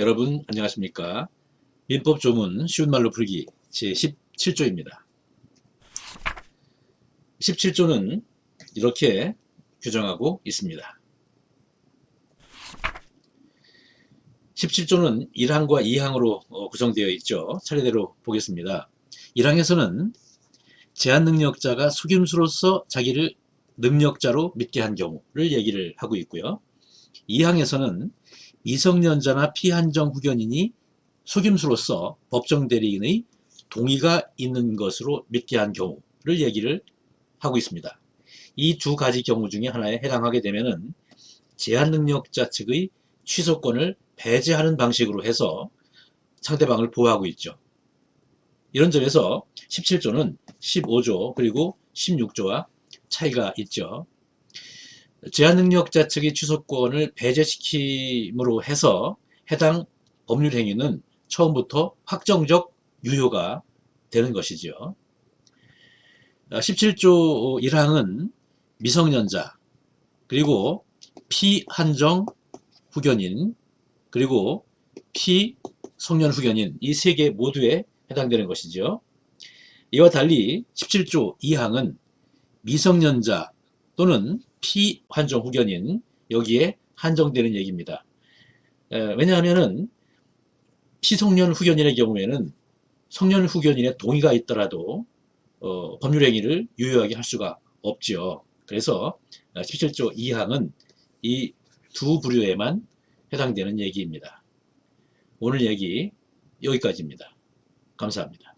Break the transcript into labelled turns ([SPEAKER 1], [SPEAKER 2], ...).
[SPEAKER 1] 여러분 안녕하십니까? 민법 조문 쉬운 말로 풀기 제 17조입니다. 17조는 이렇게 규정하고 있습니다. 17조는 1항과 2항으로 어, 구성되어 있죠. 차례대로 보겠습니다. 1항에서는 제한 능력자가 속임수로서 자기를 능력자로 믿게 한 경우를 얘기를 하고 있고요. 2항에서는 미성년자나 피한정 후견인이 속임수로서 법정 대리인의 동의가 있는 것으로 믿게 한 경우를 얘기를 하고 있습니다. 이 두 가지 경우 중에 하나에 해당하게 되면은 제한 능력자 측의 취소권을 배제하는 방식으로 해서 상대방을 보호하고 있죠. 이런 점에서 17조는 15조 그리고 16조와 차이가 있죠. 제한 능력자 측의 취소권을 배제시킴으로 해서 해당 법률 행위는 처음부터 확정적 유효가 되는 것이죠. 17조 1항은 미성년자 그리고 피한정 후견인 그리고 피성년 후견인 이 세 개 모두에 해당되는 것이죠. 이와 달리 17조 2항은 미성년자 또는 피한정 후견인 여기에 한정되는 얘기입니다. 에, 왜냐하면은 피성년 후견인의 경우에는 성년 후견인의 동의가 있더라도 어, 법률 행위를 유효하게 할 수가 없죠. 그래서 17조 2항은 이 두 부류에만 해당되는 얘기입니다. 오늘 얘기 여기까지입니다. 감사합니다.